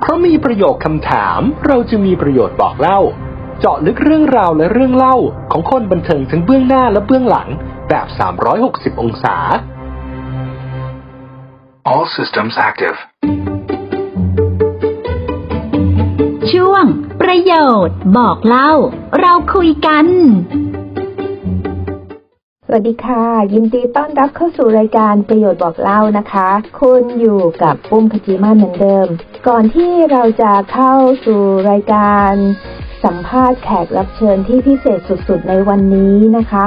เพราะมีประโยคคำถาม เราจะมีประโยชน์บอกเล่า เจาะลึกเรื่องราวและเรื่องเล่าของคนบันเทิงทั้งเบื้องหน้าและเบื้องหลังแบบ 360 องศา All systems active. ช่วง ประโยชน์ บอกเล่า เราคุยกันส วัสดีค่ะ ยินดีต้อนรับเข้าสู่รายการประโยชน์บอกเล่านะคะ คุณอยู่กับปุ้มขจิมาเหมือนเดิม ก่อนที่เราจะเข้าสู่รายการสัมภาษณ์แขกรับเชิญที่พิเศษสุดๆในวันนี้นะคะ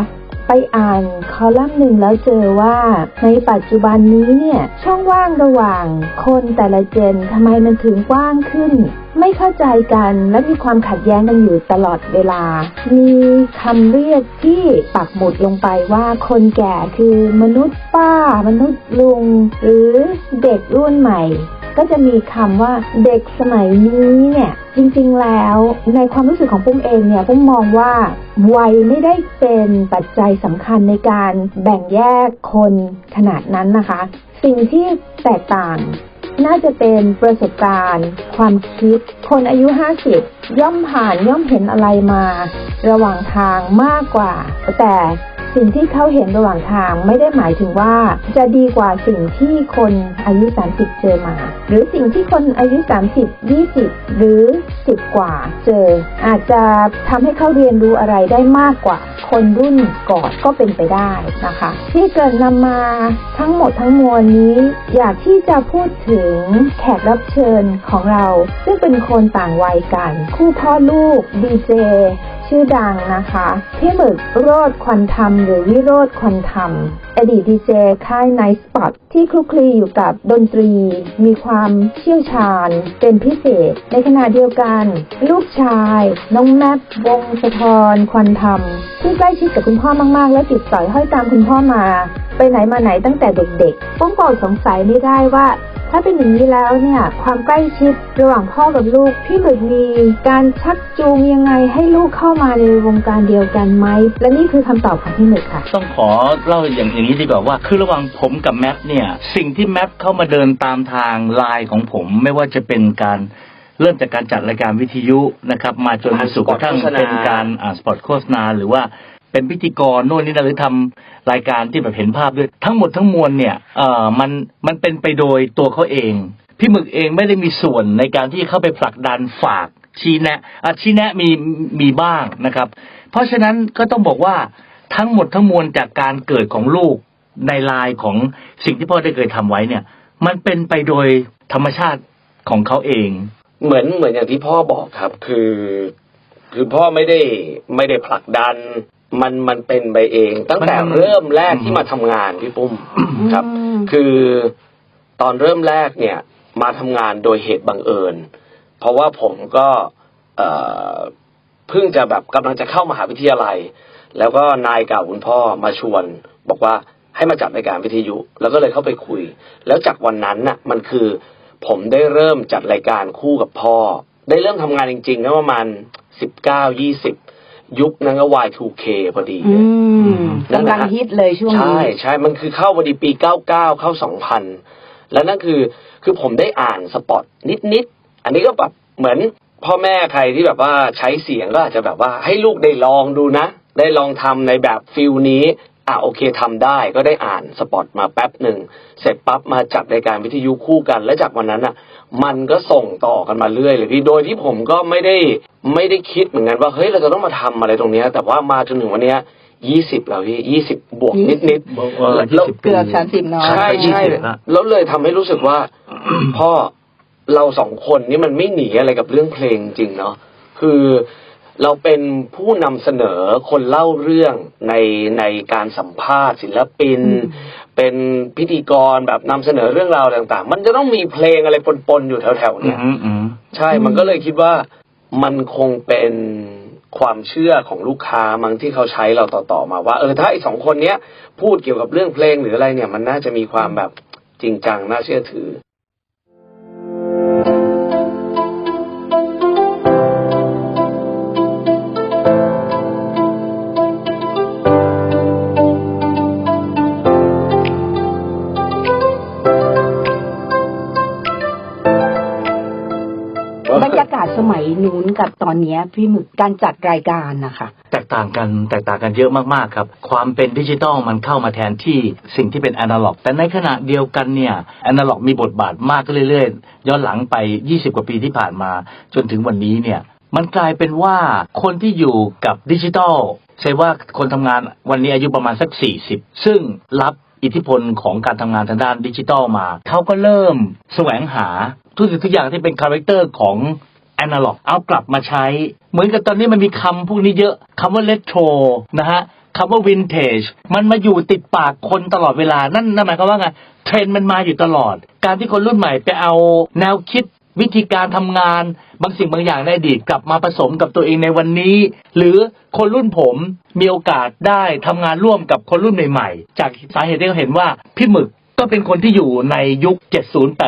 ไปอ่านคอลัมน์หนึ่งแล้วเจอว่าในปัจจุบันนี้เนี่ยช่องว่างระหว่างคนแต่ละเจนทำไมมันถึงกว้างขึ้น ไม่เข้าใจกันและมีความขัดแย้งกันอยู่ตลอดเวลา มีคำเรียกที่ปักหมุดลงไปว่าคนแก่คือมนุษย์ป้า มนุษย์ลุง หรือเด็กรุ่นใหม่ ก็จะมีคำว่าเด็กสมัยนี้เนี่ยจริงๆแล้วในความรู้สึกของปุ้มเองเนี่ยปุ้มมองว่าวัยไม่ได้เป็นปัจจัยสำคัญในการแบ่งแยกคนขนาดนั้นนะคะ สิ่งที่แตกต่างน่าจะเป็นประสบการณ์ ความคิด คนอายุ 50 ย่อมผ่านย่อมเห็นอะไรมา ระหว่างทางมากกว่า แต่ สิ่งที่เขาเห็นระหว่างทางไม่ได้หมายถึงว่า จะดีกว่าสิ่งที่คนอายุ 30 เจอมา หรือสิ่งที่คนอายุ 30 20 หรือ 10 กว่าเจอ อาจจะทำให้เขาเรียนรู้อะไรได้มากกว่าคนรุ่นก่อนก็เป็นไปได้นะคะ ที่เกิดนำมาทั้งหมดทั้งมวลนี้ อยากที่จะพูดถึงแขกรับเชิญของเรา ซึ่งเป็นคนต่างวัยกัน คู่พ่อลูกดีเจ ชื่อดังนะคะ พี่หมึกโรดควันธรรมหรือวิโรธควันธรรม อดีตดีเจค่ายไนท์สปอตที่คลุกคลีอยู่กับดนตรี มีความเชี่ยวชาญ เป็นพิเศษ ในขณะเดียวกัน ลูกชาย น้องแมปวงสะทรควันธรรมที่ใกล้ชิดกับคุณพ่อมาก ๆ และติดสอยห้อยตามคุณพ่อมา ไปไหนมาไหนตั้งแต่เด็กๆปุ้มก็สงสัยไม่ได้ว่า ถ้าเป็นอย่างนี้แล้วเนี่ยความใกล้ชิดระหว่างพ่อกับลูกพี่หมึกมีการชักจูงยังไงให้ลูกเข้ามาในวงการเดียวกันไหมและนี่คือคำตอบของพี่หมึกค่ะ ต้องขอเล่าอย่างอย่างนี้ดีกว่าว่า คือระหว่างผมกับแมปเนี่ยสิ่งที่แมปเข้ามาเดินตามทางไลน์ของผมไม่ว่าจะเป็นการเริ่มจากการจัดรายการวิทยุนะครับ มาจนไปสู่กระทั่งเป็นการอ่าสปอตโฆษณาหรือว่า เป็นพิธีกรโน่นนี่นั่นหรือทำรายการที่แบบเห็นภาพด้วย ทั้งหมดทั้งมวลเนี่ยเอ่อมันมันเป็นไปโดยตัวเขาเอง พี่หมึกเองไม่ได้มีส่วนในการที่เข้าไปผลักดันฝากชี้แนะอะชี้แนะมีมีบ้างนะครับ เพราะฉะนั้นก็ต้องบอกว่าทั้งหมดทั้งมวลจากการเกิดของลูกในลายของสิ่งที่พ่อได้เคยทำไว้เนี่ย มันเป็นไปโดยธรรมชาติของเขาเอง เหมือนเหมือนอย่างที่พ่อบอกครับ คือ คือพ่อไม่ได้ไม่ได้ผลักดัน มันมันเป็นไปเอง ตั้งแต่มันเริ่มแรกอืมที่มาทำงานพี่ปุ้มครับอืมคือตอนเริ่มแรกเนี่ย มาทำงานโดยเหตุบังเอิญ เพราะว่าผมก็เอ่อเพิ่งจะแบบกำลังจะเข้ามหาวิทยาลัย แล้วก็นายเก่าคุณพ่อมาชวน บอกว่าให้มาจัดรายการวิทยุ แล้วก็เลยเข้าไปคุย แล้วจากวันนั้นน่ะ มันคือผมได้เริ่มจัดรายการคู่กับพ่อ ได้เริ่มทำงานจริงๆนะประมาณสิบเก้ายี่สิบ ยุคนั้นก็ Y2K พอดีเลยนั่นกำนะลังฮิตเลยช่วงใช่นี้ใช่มันคือเข้าพอดีปี 99 เข้า 2000 แล้วนั่นคือคือผมได้อ่านสปอตนิดๆ อันนี้ก็แบบเหมือนพ่อแม่ใครที่แบบว่าใช้เสียงก็อาจจะแบบว่าให้ลูกได้ลองดูนะ ได้ลองทำในแบบฟิลนี้ อะโอเคทำได้ก็ได้อ่านสปอตมาแป๊บหนึ่งเสร็จปั๊บมาจัดรายการวิทยุคู่กัน และจากวันนั้นอะ มันก็ส่งต่อกันมาเรื่อยเลยพี่โดยที่ผมก็ไม่ได้ไม่ได้คิดเหมือนกันว่าเฮ้ยเราจะต้องมาทำอะไรตรงเนี้ย แต่ว่ามาจนถึงวันเนี้ยยี่สิบแล้วพี่ยี่สิบบวกนิดนิดๆบอกว่าแล้ว20เกือบสามสิบเนาะใช่ใช่ยี่สิบละแล้วเลยทำให้รู้สึกว่าพ่อเราสองคนนี่มันไม่หนีอะไรกับเรื่องเพลงจริงเนาะคือ เราเป็นผู้นำเสนอคนเล่าเรื่องในในการสัมภาษณ์ศิลปิน เป็นพิธีกรแบบนำเสนอเรื่องราวต่าง ๆ มันจะต้องมีเพลงอะไรปนๆอยู่แถวๆอืเนี้ยมอืมใช่ มันก็เลยคิดว่ามันคงเป็นความเชื่อของลูกค้ามั้งที่เขาใช้เราต่อๆมาว่า เออถ้าไอ้สองคนเนี้ยพูดเกี่ยวกับเรื่องเพลงหรืออะไรเนี่ย มันน่าจะมีความแบบจริงจังน่าเชื่อถือ กับตอนนี้พี่หมึกการจัดรายการนะคะแตกต่างกันแตกต่างกันเยอะมากๆครับ ความเป็นดิจิตอลมันเข้ามาแทนที่สิ่งที่เป็นแอนาล็อก แต่ในขณะเดียวกันเนี่ยแอนาล็อกมีบทบาทมากขึ้นเรื่อยๆย้อนหลังไป 20 กว่าปีที่ผ่านมา จนถึงวันนี้เนี่ยมันกลายเป็นว่าคนที่อยู่กับดิจิตอลใช่ว่าคนทำงานวันนี้อายุประมาณสัก 40 ซึ่งรับอิทธิพลของการทำงานทางด้านดิจิตอลมา เขาก็เริ่มแสวงหาทุกสิ่งทุกอย่างที่เป็นคาแรคเตอร์ของ แอนาล็อกเอากลับมาใช้ เหมือนกับตอนนี้มันมีคำพวกนี้เยอะคำว่าเลโทรนะฮะคำว่าวินเทจมันมาอยู่ติดปากคนตลอดเวลานั่นนั่นหมายความว่าไงเทรนด์มันมาอยู่ตลอด การที่คนรุ่นใหม่ไปเอาแนวคิดวิธีการทำงานบางสิ่งบางอย่างในอดีตกลับมาผสมกับตัวเองในวันนี้ หรือคนรุ่นผมมีโอกาสได้ทำงานร่วมกับคนรุ่นใหม่ๆ จากสาเหตุที่เขาเห็นว่าพี่หมึก ก็เป็นคนที่อยู่ในยุค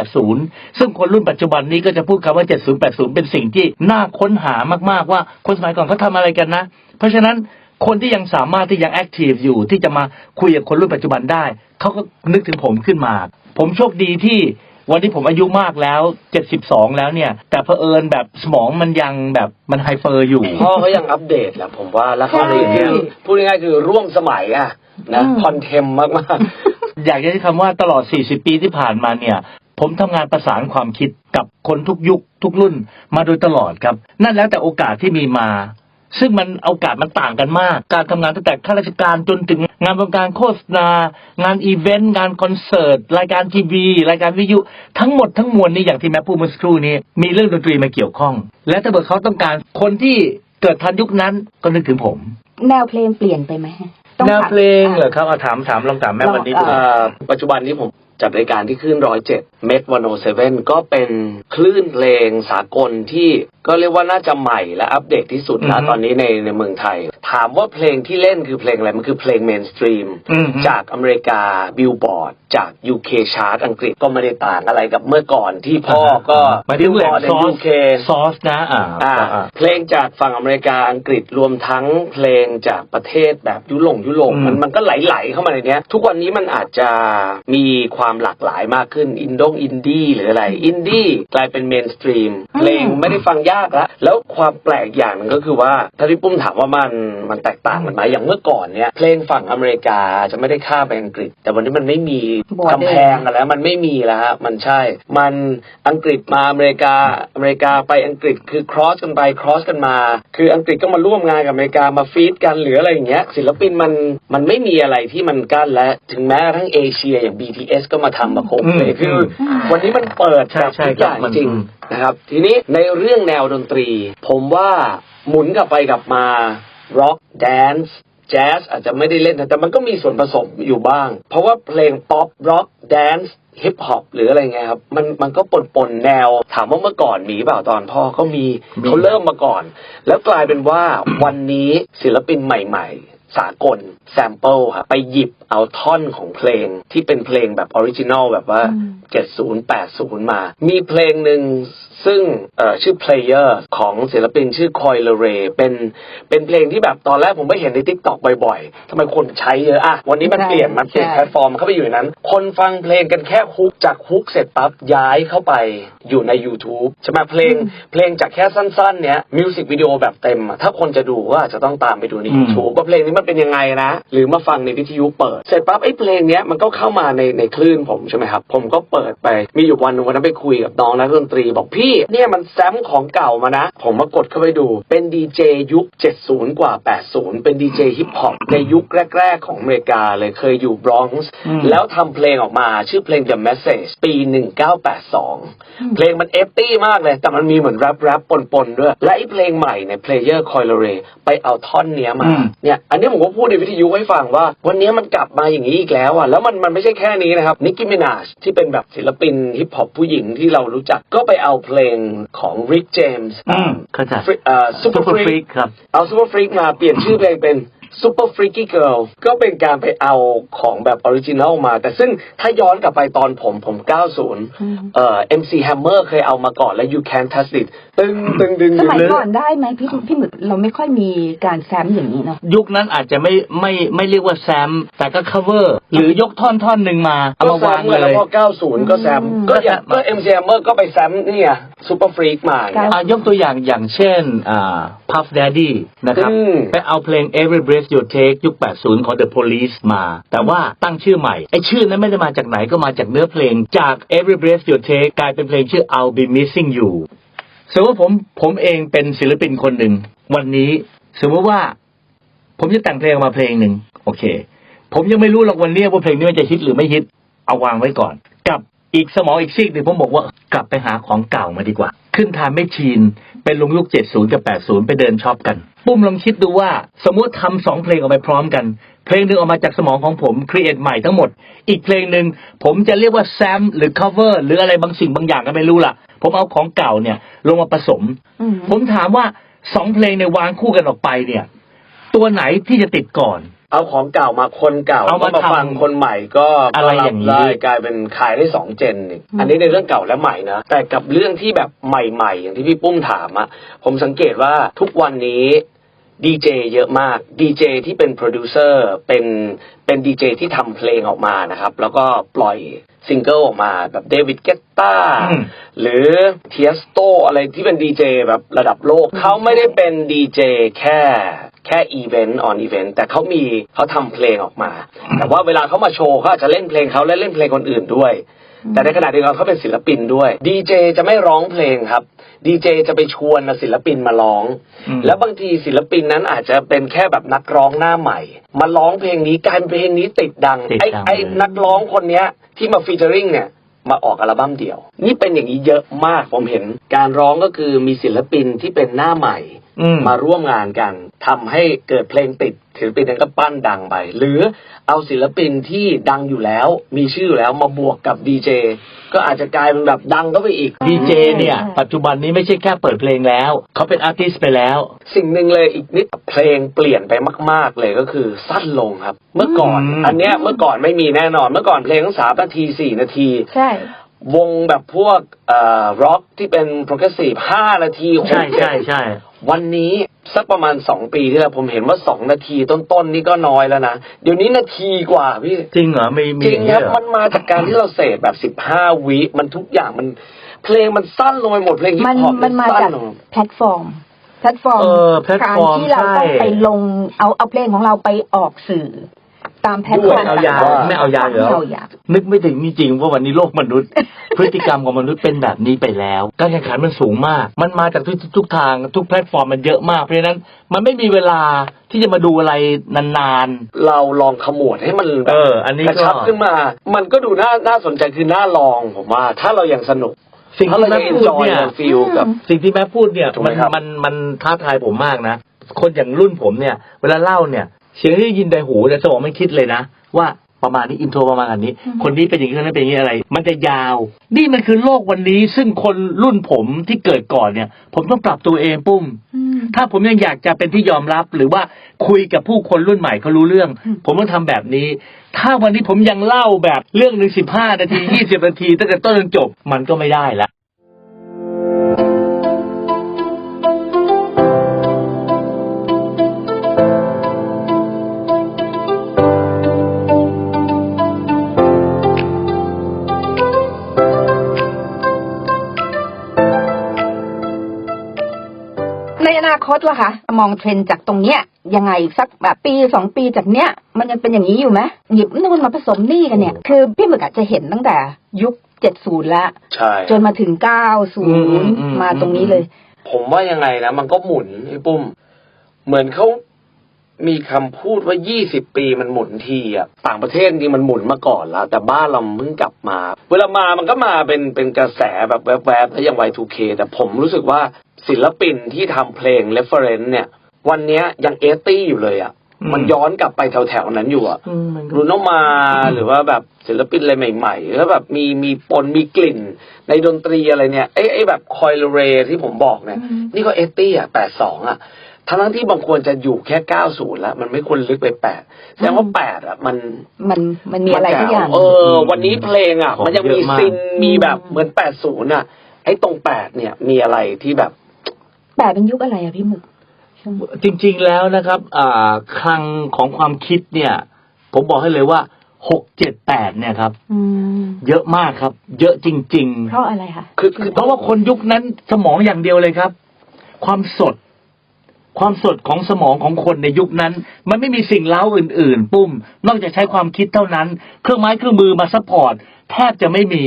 70-80 ซึ่งคนรุ่นปัจจุบันนี้ก็จะพูดคำว่า 70-80 เป็นสิ่งที่น่าค้นหามากๆว่าคนสมัยก่อนเขาทำอะไรกันนะ เพราะฉะนั้นคนที่ยังสามารถที่ยังแอคทีฟอยู่ที่จะมาคุยกับคนรุ่นปัจจุบันได้ เขาก็นึกถึงผมขึ้นมา ผมโชคดีที่วันนี้ผมอายุมากแล้ว 72 แล้วเนี่ย แต่เผอิญแบบสมองมันยังแบบมันไฮเฟอร์อยู่ พ่อเขายังอัปเดตแหละผมว่าแล้วก็ใช่เลยเนี่ยพูดง่ายๆคือร่วมสมัยอะ นะอืมคอนเทมมากๆ อยากจะใช้คำว่าตลอด 40 ปีที่ผ่านมาเนี่ย ผมทำงานประสานความคิดกับคนทุกยุคทุกรุ่นมาโดยตลอดครับ นั่นแล้วแต่โอกาสที่มีมา ซึ่งมันโอกาสมันต่างกันมาก การทำงานตั้งแต่ข้าราชการจนถึงงานวงการโฆษณา งานอีเวนต์ งานคอนเสิร์ต รายการทีวี รายการวิทยุทั้งหมดทั้งมวลนี้อย่างที่แม่พูดเมื่อสักครู่นี้มีเรื่องดนตรีมาเกี่ยวข้อง และถ้าเกิดเขาต้องการคนที่เกิดทันยุคนั้นก็นึกถึงผม แนวเพลงเปลี่ยนไปไหม ต้องแนวถาม เพลงเหรอครับเอาถามถามลองถามแม่วันนี้ดูเอ่อปัจจุบันนี้ผม จัดรายการที่คลื่นร้อยเจ็ดเมดวันโอเซเว่นก็เป็นคลื่นเพลงสากลที่ก็เรียกว่าน่าจะใหม่และอัปเดตที่สุดนะอือฮึตอนนี้ในในเมืองไทย ถามว่าเพลงที่เล่นคือเพลงอะไร มันคือเพลงเมนสตรีมอืมจากอเมริกาบิลบอร์ดจาก UK ชาร์ตอังกฤษก็ไม่ได้ต่างอะไรกับเมื่อก่อนที่พ่อก็หมายถึงแหล่ง Billboard ในซอส UK ซอสนะอ่าอ่าอ่าเพลงจากฝั่งอเมริกาอังกฤษรวมทั้งเพลงจากประเทศแบบยุโรปยุโรปอืมมันมันก็ไหลๆเข้ามาในเนี้ยทุกวันนี้มันอาจจะมีความหลากหลายมากขึ้นอินดงอินดี้หรืออะไรอินดี้กลายเป็นเมนสตรีมเพลงไม่ได้ฟังยากแล้วแล้วความแปลกอย่างหนึงก็คือว่าถ้าที่ปุ้มถามว่ามันมันแตกต่างกันไหมอย่างเมื่อก่อนเนี้ยเพลงฝั่งอเมริกาจะไม่ได้ข้ามไปอังกฤษ แต่วันนี้มันไม่มี Border กำแพงกันแล้ว มันไม่มีแล้วฮะมันใช่ มันอังกฤษมาอเมริกาอเมริกาไปอังกฤษคือ cross กันไป cross กันมา คืออังกฤษก็มาร่วมงานกับอเมริกามาฟีดกันหรืออะไรอย่างเงี้ยศิลปินมันมันไม่มีอะไรที่มันกั้นและถึงแม้กระทั่งเอเชียอย่าง BTS ก็มาทำมาโคเพลอืมคืออวันนี้มันเปิดใช่แบบใช่ทุกอย่างครับมันจริงอืม นะครับ ทีนี้ในเรื่องแนวดนตรี ผมว่าหมุนกลับไปกลับมา rock dance แจ๊สอาจจะไม่ได้เล่นนะแต่มันก็มีส่วนผสมอยู่บ้าง เพราะว่าเพลงป๊อปร็อกแดนซ์ฮิปฮอปหรืออะไรเงี้ยครับมันมันก็ปนปนๆแนว ถามว่าเมื่อก่อนมีเปล่าตอนพ่อเขามีมี เขาเริ่มมาก่อน แล้วกลายเป็นว่าวันนี้ศิลปินใหม่ ๆ สากลแซมเปิลครับไปหยิบเอาท่อนของเพลงที่เป็นเพลงแบบออริจินอลแบบว่า 70 80 มา มีเพลงหนึ่ง ซึ่งเอ่อชื่อ Player ของศิลปินชื่อคอยเลเรเป็นเป็นเพลงที่แบบตอนแรกผมไม่เห็นใน t ิ k t o k บ่อยๆทำไมคนใช้เยอะอะวันนี้มันใช่เปลี่ยนมันเปลี่ยนใช่แพลตฟอร์มเข้าไปอยู่ในนั้น คนฟังเพลงกันแค่ฮุกจากฮุกเสร็จปั๊บย้ายเข้าไปอยู่ใน YouTube ใช่ไหมเพลงเพลงจากแค่สั้นๆ เนี้ยมิวสิกวิดีโอแบบเต็มอะถ้าคนจะดูก็อาจจะต้องตามไปดูในอืม YouTube ว่าเพลงนี้มันเป็นยังไงนะ หรือมาฟังในวิทยุเปิด เสร็จปั๊บไอ้เพลงเนี้ยมันก็เข้ามาในในคลื่นผมใช่ไหมครับผมก็เปิดไปมีอยู่วันหนึงวันนั้นไปคุยกับน้องนักดนตรีบอกพี่เนี่ยมันแซมของเก่ามานะ ผมมากดเข้าไปดู เป็นดีเจยุค 70 กว่า 80 เป็นดีเจฮิปฮอปในยุคแรก ๆ ของอเมริกาเลยเคยอยู่บรอนซ์อืมแล้วทำเพลงออกมาชื่อเพลง The Message ปี 1982 เพลงมันเอฟตี้มากเลย แต่มันมีเหมือนแรปแรปปนๆด้วย และไอ้เพลงใหม่ใน Player c o i l e r a y ไปเอาท่อนเนี้ยมาอืมเนี่ยอันนี้ผมก็พูดในวิทยุให้ฟังว่า วันนี้มันกลับมาอย่างนี้อีกแล้วอะแล้วมันมันไม่ใช่แค่นี้นะครับนิกกี้มินาชที่เป็นแบบศิลปินฮิปฮอปผู้หญิงที่เรารู้จักก็ไปเอาเพลงของ Rick James อืมเข้าใจ เอ่อ Super Super Freak Freak ครับ เอา Super Freak มาเปลี่ยนชื่อเพลงเป็น Super Freaky Girl ก็เป็นการไปเอาของแบบออริจินัลมา แต่ซึ่งถ้าย้อนกลับไปตอนผมผม 90 เอ่อ MC Hammer เคยเอามาก่อนแล้ว You Can't Touch It ตึงตึงดึงสดึงมัยดึงก่อนได้ไหมพี่พี่หมึกเราไม่ค่อยมีการแซมอย่างนี้เนาะยุคนั้นอาจจะไม่ไม่ไม่เรียกว่าแซม แต่ก็ cover หรือยกท่อนท่อนหนึ่งมาเอาก็มาแซวางมเลแล้วยพอ 90 ก็แซม ก็อย่างก็ MC Hammer ก็ไปแซมเนี่ย Super Freak มาอย่างเงี้ยอะยกตัวอย่างอย่างเช่นอ่า Puff Daddy นะครับอืมไปเอาเพลง Every Breath You Take ยุค 80 ของ The Police มา แต่ว่าตั้งชื่อใหม่ไอชื่อนั้นไม่ได้มาจากไหนก็มาจากเนื้อเพลงจาก Every Breath You Take กลายเป็นเพลงชื่อ I'll Be Missing You สมมติว่าผมผมเองเป็นศิลปินคนหนึ่ง วันนี้สมมติว่า ผมจะแต่งเพลงมาเพลงหนึ่งโอเค ผมยังไม่รู้หรอกวันนี้ว่าเพลงนี้มันจะฮิตหรือไม่ฮิตเอาวางไว้ก่อน กับอีกสมองอีกซีกหนึ่งผมบอกว่ากลับไปหาของเก่ามาดีกว่า ขึ้นทานไม่ชีน เป็นลงยุค 70 กับ 80 ไปเดินช็อปกัน ปุ้มลองคิดดูว่าสมมุติทำสองเพลงออกไปพร้อมกัน เพลงหนึ่งออกมาจากสมองของผมครีเอทใหม่ทั้งหมด อีกเพลงหนึ่งผมจะเรียกว่าแซมหรือ cover หรืออะไรบางสิ่งบางอย่างก็ไม่รู้ล่ะ ผมเอาของเก่าเนี่ยลงมาผสมอืมผมถามว่าสองเพลงในยวางคู่กันออกไปเนี่ย ตัวไหนที่จะติดก่อน เอาของเก่ามาคนเก่าเอามาก็มาฟังทำคนใหม่ก็อะไรก็อย่างนี้ ได้กลายเป็นขายได้สองเจนนี่อันนี้ในเรื่องเก่าและใหม่นะแต่กับเรื่องที่แบบใหม่ๆ อย่างที่พี่ปุ้มถามอะผมสังเกตว่าทุกวันนี้ดีเจเยอะมากดีเจที่เป็นโปรดิวเซอร์เป็นเป็นดีเจที่ทำเพลงออกมานะครับ แล้วก็ปล่อยซิงเกิลออกมาแบบเดวิดเกตตา อืม หรือเทียสโตอะไรที่เป็นดีเจแบบระดับโลก เขาไม่ได้เป็นดีเจแค่ แค่อีเวนต์ออนอีเวนต์แต่เขามีเขาทำเพลงออกมา แต่ว่าเวลาเขามาโชว์เขาอาจจะเล่นเพลงเขาและเล่นเพลงคนอื่นด้วย แต่ในขณะเดียวกันเขาเป็นศิลปินด้วยดีเจจะไม่ร้องเพลงครับดีเจจะไปชวนศิลปินมาร้อง อืม แล้วบางทีศิลปินนั้นอาจจะเป็นแค่แบบนักร้องหน้าใหม่ มาร้องเพลงนี้กลายเป็นเพลงนี้ติดดังติดไอ้ดังไอ้นักร้องคนเนี้ยที่มาฟีเจอริงเนี่ยมาออกอัลบั้มเดี่ยว นี่เป็นอย่างนี้เยอะมากผมเห็น การร้องก็คือมีศิลปินที่เป็นหน้าใหม่ อืม มาร่วมงานกัน ทำให้เกิดเพลงติดศิลปินนั้นก็ปั้นดังไป หรือเอาศิลปินที่ดังอยู่แล้ว มีชื่ออยู่แล้วมาบวกกับดีเจก็อาจจะกลายเป็นแบบดังก็ไปอีกดีเจเนี่ย ปัจจุบันนี้ไม่ใช่แค่เปิดเพลงแล้ว เขาเป็นอาร์ติสต์ไปแล้ว สิ่งหนึ่งเลยอีกนิดเพลงเปลี่ยนไปมาก ๆ เลยก็คือสั้นลงครับ เมื่อก่อนอืมอันเนี้ยเมื่อก่อนไม่มีแน่นอน เมื่อก่อนเพลงทั้งสามนาทีสี่นาทีใช่ วงแบบพวกเอ่อร็อกที่เป็นโปรเกรสซีฟห้านาทีหกใช่ใช่ใช่ วันนี้สักประมาณสองปีที่แล้วผมเห็นว่าสองนาทีต้นๆนี่ก็น้อยแล้วนะ เดี๋ยวนี้นาทีกว่าพี่ จริงเหรอมีมีจริองย่างคนี้รับเหรอมันมาจากการที่เราเสพแบบสิบห้าวิมันทุกอย่างมัน เพลงมันสั้นลงไปหมดเพลงฮิมัปนฮอปมันมาสั้จากลง แพลตฟอร์ม แพลตฟอร์มเออแพลตการฟอร์มที่เราต้องใช่ไปลงเอาเอาเพลงของเราไปออกสื่อ ตามแพลตฟอร์มไม่เอายาต่งๆไม่เอายาเหรอไม่เอายานึกไม่ถึงจริงๆว่าวันนี้โลกมนุษย์ พฤติกรรมของมนุษย์เป็นแบบนี้ไปแล้ว การแข่งขันมันสูงมาก มันมาจากทุกทุกทางทุกแพลตฟอร์มมันเยอะมาก เพราะฉะนั้นมันไม่มีเวลาที่จะมาดูอะไรนานเราลองขมวดให้มันแบเอบออันนี้ก็กระชับขึ้นมา มันก็ดูน่าน่าสนใจคือน่าลองผมว่า ถ้าเรายังสนุกๆสิ่งถ้าที่เราแม่ยังพูด enjoy เนี่ยเราฟีลกับสิ่งที่แม่พูดเนี่ยถูกไหมมันครับมันมันท้าทายผมมากนะ คนอย่างรุ่นผมเนี่ย เวลาเล่าเนี่ย เสียงที่ได้ยินในหูเนี่ยสมองไม่คิดเลยนะ ว่าประมาณนี้อินโทรประมาณอันนี้ คนนี้เป็นอย่างนี้คนนั้นเป็นอย่างนี้อะไร มันจะยาว นี่มันคือโลกวันนี้ ซึ่งคนรุ่นผมที่เกิดก่อนเนี่ย ผมต้องปรับตัวเองปุ้ม ถ้าผมยังอยากจะเป็นที่ยอมรับ หรือว่าคุยกับผู้คนรุ่นใหม่เขารู้เรื่อง ผมต้องทำแบบนี้ ถ้าวันนี้ผมยังเล่าแบบเรื่องหนึ่งสิบห้านาทียี่สิบนาทีตั้งแต่ต้นจนจบมันก็ไม่ได้ละ คตล่ะคะมองเทรนด์จากตรงเนี้ยยังไงสักแบบปีสองปีจากเนี้ย มันยังเป็นอย่างนี้อยู่ไหมหยิบนู่นมาผสมนี่กันเนี่ย คือพี่หมึกอาจจะเห็นตั้งแต่ยุคเจ็ดศูนย์แล้วใช่จนมาถึงเก้าศูอืมนย์อืมมาตรงนี้เลย ผมว่ายังไงนะ มันก็หมุนไอ้ปุ้ม เหมือนเขามีคำพูดว่า20ปีมันหมุนทีอะ ต่างประเทศจริงๆมันหมุนมาก่อนแล้ว แต่บ้านเราเพิ่งกลับมา เวลามามันก็มาเป็นเป็นกระแสแบบแวบๆแล้วยัง Y2K แต่ผมรู้สึกว่า ศิลปินที่ทำเพลง reference เนี่ย วันเนี้ยยังเอตี้อยู่เลยอะ อืม มันย้อนกลับไปแถวๆนั้นอยู่อะ อืมมันก็ รูโนมาหรือว่าแบบศิลปินอะไรใหม่ๆแล้วแบบมีมีปนมีกลิ่น ในดนตรีอะไรเนี่ยไอ้ไอ้แบบคอยเรที่ผมบอกเนี่ยนี่ก็เอตี้อะแปดสองอะทั้งๆที่บางคนจะอยู่แค่90แล้ว มันไม่ควรลึกไป8แสดงว่า8อะมันมันมันมีอะไรทุกอย่าง เออ วันนี้เพลงอะ ของมันยังมีเยอะมาก ซินมีแบบเหมือน80อะ ไอ้ตรง8เนี่ย มีอะไรที่แบบ แปดเป็นยุคอะไรอะพี่หมึก จริง ๆแล้วนะครับอ่าคลังของความคิดเนี่ย ผมบอกให้เลยว่าหกเจ็ดแปดเนี่ยครับ อืม เยอะมากครับ เยอะจริงเพราะอะไรคะ คือคือๆเพราะว่าคนยุคนั้นสมองอย่างเดียวเลยครับ ความสด ความสดของสมองของคนในยุคนั้น มันไม่มีสิ่งเล้าอื่น ๆ ปุ้ม นอกจากใช้ความคิดเท่านั้น เครื่องไม้เครื่องมือมาซัพพอร์ตแทบจะไม่มี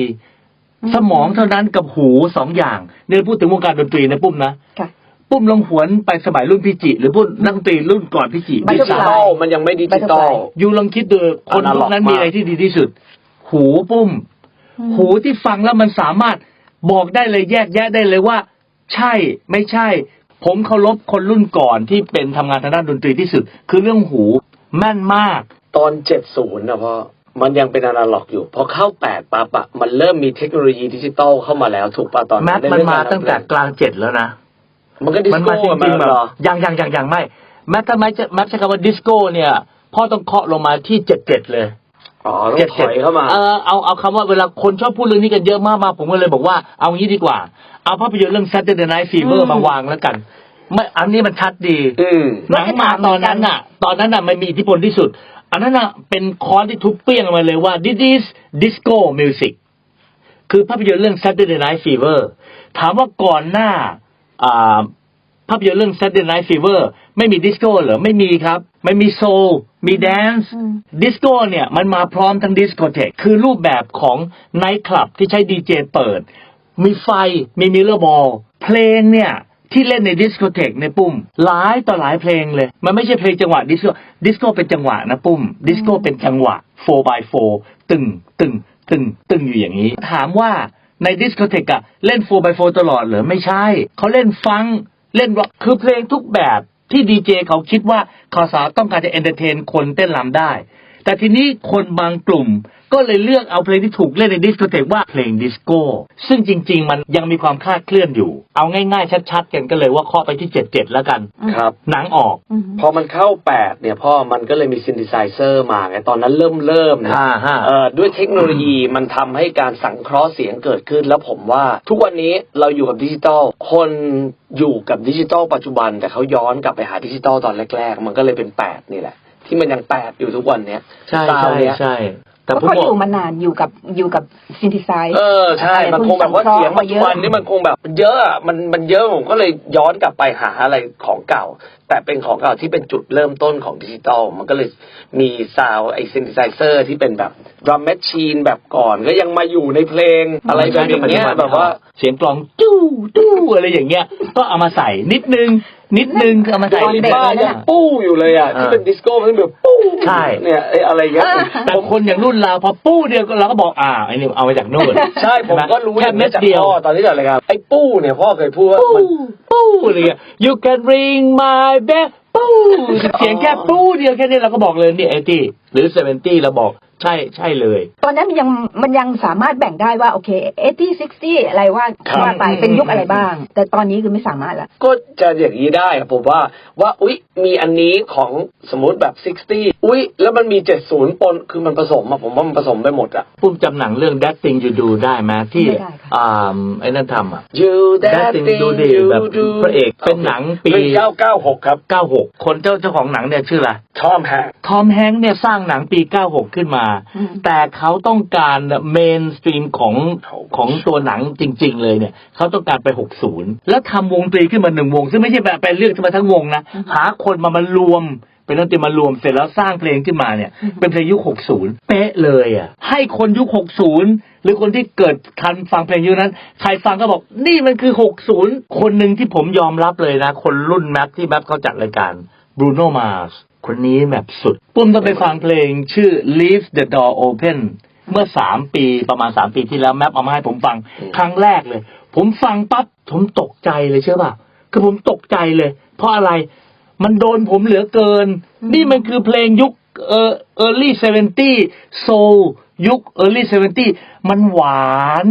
อืม สมองเท่านั้นกับหูสองอย่างเนี่ยพูดถึงวงการดนตรีนะปุ้มนะ ค่ะ ปุ้มลองหวนไปสมัยรุ่นพี่จิ หรือพูดนักดนตรีรุ่นก่อนพี่จิบัดินทึกจิตอลมันยังไม่ดิจิตอลยูลองคิดดูคนพวกนั้น Analog มีอะไรที่ดีที่สุด หูปุ้ม หูที่ฟังแล้วมันสามารถบอกได้เลยแยกแยะได้เลยว่า ใช่ไม่ใช่ ผมเคารพคนรุ่นก่อนที่เป็นทำงานทางด้านดนตรีที่สุด คือเรื่องหูแม่นมาก ตอน 70นะพ่อมันยังเป็นอนาล็อกอยู่ พอเข้า 8ปั๊บอะมันเริ่มมีเทคโนโลยีดิจิตอลเข้ามาแล้วถูกป่ะตอนแมนั้ทนมันมาตั้งแต่กลางเจ็ดแล้วนะ มันก็ดิสมันโก้มาจมาริงๆแบเหบรอ ยังยังยังยังไม่แมททำไมจะแมทใช้คำว่าดิสโก้เนี่ยพ่อต้องเคาะลงมาที่เจ็ดเจ็ดเลย อ๋อต้องถอยเข้ามา เออเอาเอาคำว่าเวลาคนชอบพูดเรื่องนี้กันเยอะมากมาผมก็เลยบอกว่าเอางี้ดีกว่า เอาภาพยนตร์เรื่อง Saturday Night Fever อืม มาวางแล้วกันไม่อันนี้มันชัดดี อืม หนังมาตอนนั้นน่ะ ตอนนั้นน่ะมันมีอิทธิพลที่สุด อันนั้นน่ะเป็นคอนที่ทุบเปี้ยงออกมาเลยว่า this is disco music คือภาพยนตร์เรื่อง Saturday Night Fever ถามว่าก่อนหน้าอ่า ภาพยนตร์เรื่อง Saturday Night Fever ไม่มีดิสโก้เหรอ ไม่มีครับ ไม่มีโซลมีแดนซ์อืมดิสโก้เนี่ย มันมาพร้อมทั้งดิสโกเทคคือรูปแบบของไนท์คลับที่ใช้ดีเจเปิด มีไฟ มีมิลเลอร์บอล เพลงเนี่ยที่เล่นในดิสโกเทคในยปุ้มหลายต่อหลายเพลงเลย มันไม่ใช่เพลงจังหวะดิสโก้ดิสโก้เป็นจังหวะนะปุ้ม ดิสโก้เป็นจังหวะ4 by 4ตึงตึงตึงตึงอยู่อย่างนี้ ถามว่า ในดิสโกเทคอะเล่น 4x4 ตลอดเหรอไม่ใช่ เขาเล่นฟังเล่นร็อกคือเพลงทุกแบบที่ดีเจเขาคิดว่าเขาสาต้องการจะเอนเตอร์เทนคนเต้นรำได้ แต่ทีนี้คนบางกลุ่มก็เลยเลือกเอาเพลงที่ถูกเล่นในดิสโกเทกว่าเพลงดิสโก้ ซึ่งจริง ๆ มันยังมีความคลาดเคลื่อนอยู่ เอาง่าย ๆ ชัด ๆ กันก็เลยว่าเคาะไปที่ 77 แล้วกันครับ หนังออกอืมพอมันเข้า 8 เนี่ยพ่อมันก็เลยมีซิน t ิไซเซอร์มาไงตอนนั้นเริ่มเริ่มเนี่ยอ่าฮะเอ่อด้วยเทคโนโลยีมันทำให้การสังเคราะห์เสียงเกิดขึ้น แล้วผมว่าทุกวันนี้เราอยู่กับดิจิตอลคนอยู่กับดิจิตอลปัจจุบัน แต่เขาย้อนกลับไปหาดิจิตอลตอนแรก ๆ มันก็เลยเป็น 8 นี่แหละ ที่มันยัง8อยู่ทุกวันเนี้ยใช่ซาวใช่เนี้ยใช่ แต่เพผมราะบเขาออกยู่มานานอยู่กับอยู่กับซินธิไซ เออใช่ มันคงแบบว่าเสียงปัจจุบันนี่มันคงแบบ เยอะอะมันมันเยอะผมก็เลยย้อนกลับไปหาอะไรของเก่า แต่เป็นของเก่าที่เป็นจุดเริ่มต้นของดิจิตอลมันก็เลยมีซาวไอซิน t ิไซเซอร์ที่เป็นแบบดรัมแมชชีนแบบก่อนก็ยังมาอยู่ในเพลงอะไรแบบอย่างเงี้ยแบบว่า เสียงกลองจู้จู้อะไรอย่างเงี้ย ก็เอามาใส่นิดนึง นิดนึงเอามาใส่ตอนนิดเด็กนึงบ้านยังปู้อยู่เลยอะที่เป็นดิสโก้มันแบบปู้ใช่เนี่ยไอ้อะไรเงี้ยแต่คนอย่างรุ่นเราพอปู้เดียวก็เราก็บอกอ่าไอ้นี่เอามาจากนู่นใช่ผมก็รู้แค่อย่างเม็นี้ดจากเดียวพ่อตอนที่จัดรายการไอ้ปู้เนี่ยพ่อเคยพูดว่าปู้มันปู้อะไรเงี้ย you can ring my bell ปู้เสียงแค่ปู้เดียวแค่นี้เราก็บอกเลยนี่ไอ้ที่หรือเซเวนตี้เราบอก ใช่ใช่เลย ตอนนั้นมันยังมันยังสามารถแบ่งได้ว่าโอเคเอตี้ซิกซี่อะไรว่าครับ ว่าไปเป็นยุคอะไรบ้าง แต่ตอนนี้คือไม่สามารถละ ก็จะอย่างนี้ได้อะผมว่าว่าอุ๊ยมีอันนี้ของสมมติแบบ 60 อุ๊ย แล้วมันมี 70 ปน คือมันผสมอะผมว่ามันผสมไปหมดอะ ปุ้มจำหนังเรื่อง That Thing You Do ได้ไหมที่ไม่ได้ค่ะ อ่าไอ้นั่นทำอะ You That that thing thing you do you แบบ do พระเอกเป็นหนังปีเป็น996ครับ 96 คนเจ้าเจ้าของหนังเนี่ยชื่ออะไรทอมแฮงทอมแฮงค์เนี่ยสร้างหนังปี 96 ขึ้นมา อืม แต่เขาต้องการเมนสตรีมของของตัวหนังจริง ๆ เลยเนี่ย เขาต้องการไป 60 แล้วทำวงดนตรีขึ้นมาหนึ่งวง ซึ่งไม่ใช่แบบไปเลือกขึ้นมาทั้งวงนะ หาคนมามารวม เป็นดนตรีมารวมเสร็จแล้วสร้างเพลงขึ้นมาเนี่ย เป็นเพลงยุค 60 เป๊ะเลยอะให้คนยุค 60 หรือคนที่เกิดทันฟังเพลงยุคนั้น ใครฟังก็บอกนี่มันคือ 60 คนหนึ่งที่ผมยอมรับเลยนะ คนรุ่นแมปที่แมปเขาจัดรายการ Bruno Mars คนนี้แบบสุดปุ้มต้องไปฟังเพลงชื่อ Leave the Door Open เมื่อสามปีประมาณสามปีที่แล้วแมปเอามาให้ผมฟังครั้งแรกเลย ผมฟังปั๊บผมตกใจเลยเชื่อป่ะคือผมตกใจเลย เพราะอะไร มันโดนผมเหลือเกิน นี่มันคือเพลงยุคเอ่อ early 70 soul ยุค early 70 มันหวาน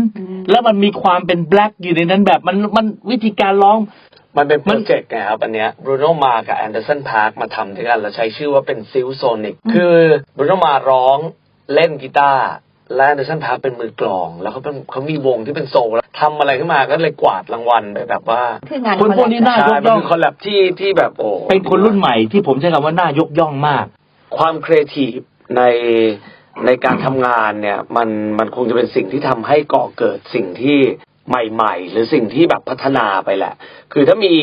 แล้วมันมีความเป็น black อยู่ในนั้นแบบมันมันวิธีการร้อง มันเป็นโปรเจกต์ไงครับ อันเนี้ยบรูโนมากับแอนเดอร์สันพาร์คมาทำด้วยกัน แล้วใช้ชื่อว่าเป็นซิลโซนิกคือบรูโนมาร้องเล่นกีตาร์ และแอนเดอร์สันพาร์คเป็นมือกลอง แล้วเขาเป็นเขามีวงที่เป็นโซลแล้วทำอะไรขึ้นมาก็เลยกวาดรางวัลไปแบบว่าคืองานคนพวกนี้น่าใช่ยกมันย่องคือคอลแลบที่ที่แบบโอ้เป็นคนรุ่นใหม่ที่ผมใช้คำว่าน่ายกย่องมาก ความครีเอทีฟในในการทำงานเนี่ยมันมันคงจะเป็นสิ่งที่ทำให้ก่อเกิดสิ่งที่ใหม่ ๆ หรือสิ่งที่แบบพัฒนาไปแหละ คือถ้ามี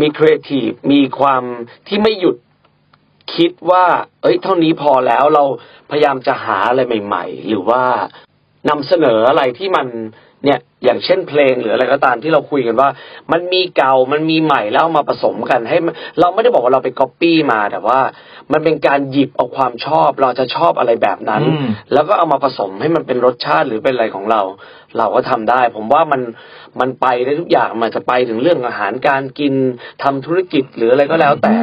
มีครีเอทีฟมีความที่ไม่หยุด คิดว่า เอ้ย เท่านี้พอแล้วเราพยายามจะหาอะไรใหม่ ๆ หรือว่านำเสนออะไรที่มัน เนี่ยอย่างเช่นเพลงหรืออะไรก็ตามที่เราคุยกันว่า มันมีเก่ามันมีใหม่แล้วเอามาผสมกันให้มันเราไม่ได้บอกว่าเราไปก๊อปปี้มาแต่ว่า มันเป็นการหยิบเอาความชอบ เราจะชอบอะไรแบบนั้นอืมแล้วก็เอามาผสมให้มันเป็นรสชาติหรือเป็นอะไรของเรา เราก็ทำได้ ผมว่ามันมันไปได้ทุกอย่างมันจะไปถึงเรื่องอาหารการกินทำธุรกิจหรืออะไรก็แล้ว แต่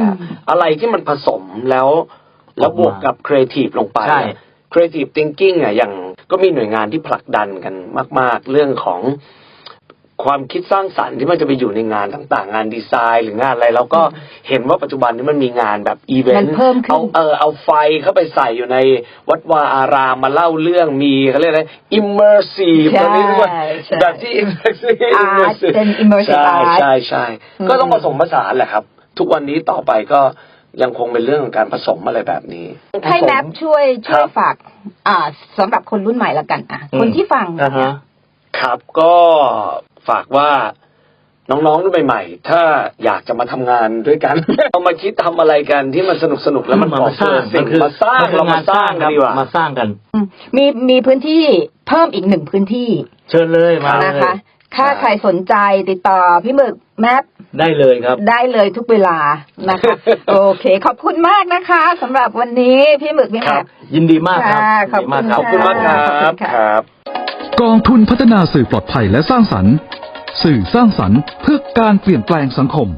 อะไรที่มันผสมแล้ว แล้วบวกกับครีเอทีฟลงไปใช่ creative thinking อะอย่าง ก็มีหน่วยงานที่ผลักดันกันมาก ๆ เรื่องของความคิดสร้างสรรค์ที่มันจะไปอยู่ในงานต่างๆ งานดีไซน์หรืองานอะไรแล้วก็เห็นว่าปัจจุบันนี้มันมีงานแบบอีเวนมันต์เพิ่มขึ้นเอาเออเอาไฟเข้าไปใส่อยู่ในวัดวาอารามมาเล่าเรื่องมีเขาเรียกอะไร immersive ใช่ตอนนี้ทุกคนใช่แบบที่ immersive Art เป็น immersive ใช่ art ใช่ใช่อืมก็ต้องผสมผสานแหละครับ ทุกวันนี้ต่อไปก็ ยังคงเป็นเรื่องของการผสมอะไรแบบนี้ ให้แมปช่วยช่วยครับฝาก อ่าสำหรับคนรุ่นใหม่ละกัน อะอืมคนที่ฟังอ่าฮะครับก็ฝากว่าน้องๆรุ่นใหม่ๆ ถ้าอยากจะมาทำงานด้วยกัน เอามาคิดทำอะไรกันที่มันสนุกสนุกๆแล้วมันมาก่อสร้าเกิงดสิ่งคือมาสร้างนคือเรามาสร้างคกันบดีกว่ามาสร้างกันอืมมีมีพื้นที่เพิ่มอีกหนึ่งพื้นที่ เชิญเลยมาเลนะคะย ถ้าใครสนใจติดต่อพี่หมึกแมปได้เลยครับ ได้เลยทุกเวลานะคะ โอเคขอบคุณมากนะคะสำหรับวันนี้พี่หมึกพี่แมปยินดีมากครับค่ะยินดีมากครับขอบคุณมากครัขอบคุบณค่ะครับ กองทุนพัฒนาสื่อปลอดภัยและสร้างสรรค์ สื่อสร้างสรรค์เพื่อการเปลี่ยนแปลงสังคม